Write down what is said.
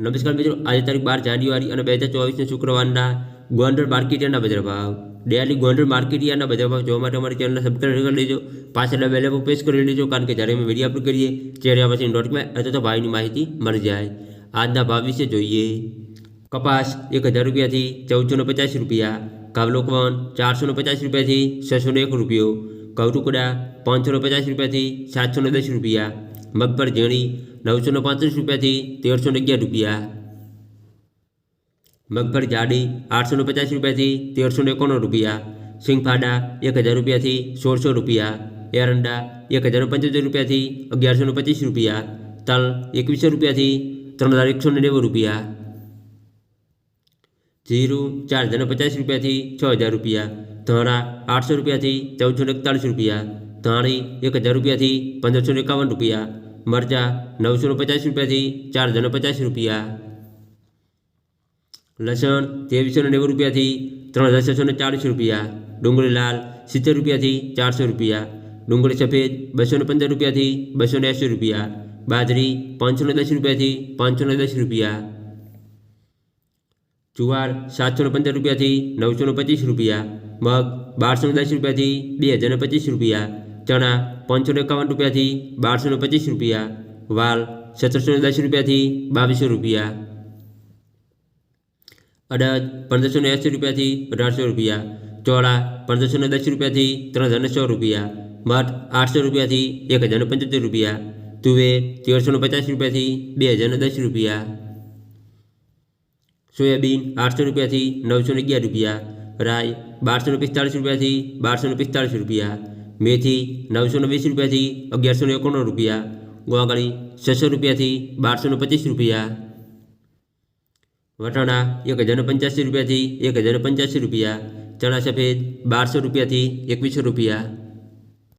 નમસ્કાર મિત્રો આજે તારીખ બાર જાન્યુઆરી અને બે હજાર ચોવીસના શુક્રવારના ગોંડલ માર્કેટના બજાર ભાવ ડેલી ગોંડલ માર્કેટિયાના બજાર ભાવ જોવા માટે અમારી ચેનલને સબસ્ક્રાઈબ કરી લેજો પાછળ બેલ પર પ્રેસ કરી લેજો કારણ કે જ્યારે અમે વિડીયો અપલોડ કરીએ ત્યારે આ પછી નોટમાં અથવા તો ભાવની માહિતી મળી જાય આજના ભાવ વિશે જોઈએ કપાસ એક હજાર રૂપિયાથી ચૌદસો ને પચાસ રૂપિયા કાવલોકવન ચારસો ને પચાસ રૂપિયાથી છસો ને એક રૂપિયો કવટુકડા પાંચસો ને પચાસ રૂપિયાથી સાતસો ને દસ રૂપિયા મગફળ ઝીણી નવસો ને પાંત્રીસ રૂપિયાથી તેરસો ને અગિયાર રૂપિયા મગફળી જાડી આઠસો ને પચાસ રૂપિયાથી તેરસો ને એકોણું રૂપિયા સિંગફાડા એક હજાર રૂપિયાથી સોળસો રૂપિયા એરંડા એક હજાર પંચોતેર રૂપિયાથી અગિયારસો ને પચીસ રૂપિયા તલ એકવીસો રૂપિયાથી ત્રણ હજાર એકસો ને નેવું રૂપિયા જીરું ચાર હજાર પચાસ રૂપિયાથી છ હજાર રૂપિયા ધાણા આઠસો રૂપિયાથી ચૌદસો ને એકતાળીસ રૂપિયા ધાણી એક હજાર રૂપિયાથી પંદરસો ને એકાવન રૂપિયા મરચાં નવસો ને પચાસ રૂપિયાથી ચાર હજાર ને પચાસ રૂપિયા લસણ ત્રેવીસો ને નેવું રૂપિયાથી ત્રણ હજાર છસો ને ચાળીસ રૂપિયા ડુંગળી લાલ સિત્તેર રૂપિયાથી ચારસો રૂપિયા ડુંગળી સફેદ બસો ને પંદર રૂપિયાથી બસો ને એંસી રૂપિયા બાજરી પાંચસો ને દસ રૂપિયાથી પાંચસો ને દસ રૂપિયા જુવાર સાતસો ને પંદર રૂપિયાથી નવસો ને પચીસ રૂપિયા મગ બારસો ને દસ રૂપિયાથી બે હજાર ને પચીસ રૂપિયા ચણા પાંચસો ને એકાવન રૂપિયાથી બારસો ને પચીસ રૂપિયા વાલ સત્તરસો ને દસ રૂપિયાથી બાવીસો રૂપિયા અડદ પંદરસો ને એંસી રૂપિયાથી અઢારસો રૂપિયા ચોળા પંદરસો ને દસ રૂપિયાથી ત્રણ હજાર ને સો રૂપિયા મઠ આઠસો રૂપિયાથી એક હજાર ને પંચોતેર રૂપિયા તુવેર તેરસો ને પચાસ રૂપિયાથી બે હજાર ને દસ રૂપિયા સોયાબીન આઠસો રૂપિયાથી નવસો ને અગિયાર રૂપિયા રાઈ બારસો ને પિસ્તાળીસ રૂપિયાથી બારસો ને પિસ્તાળીસ રૂપિયા મેથી નવસો ને વીસ રૂપિયાથી અગિયારસો ને એકોણું રૂપિયા ગોવાગળી છસો રૂપિયાથી બારસો ને પચીસ રૂપિયા, વટાણા એક હજાર પંચ્યાસી રૂપિયાથી એક હજાર પંચ્યાસી રૂપિયા, ચણા સફેદ બારસો રૂપિયાથી એકવીસો રૂપિયા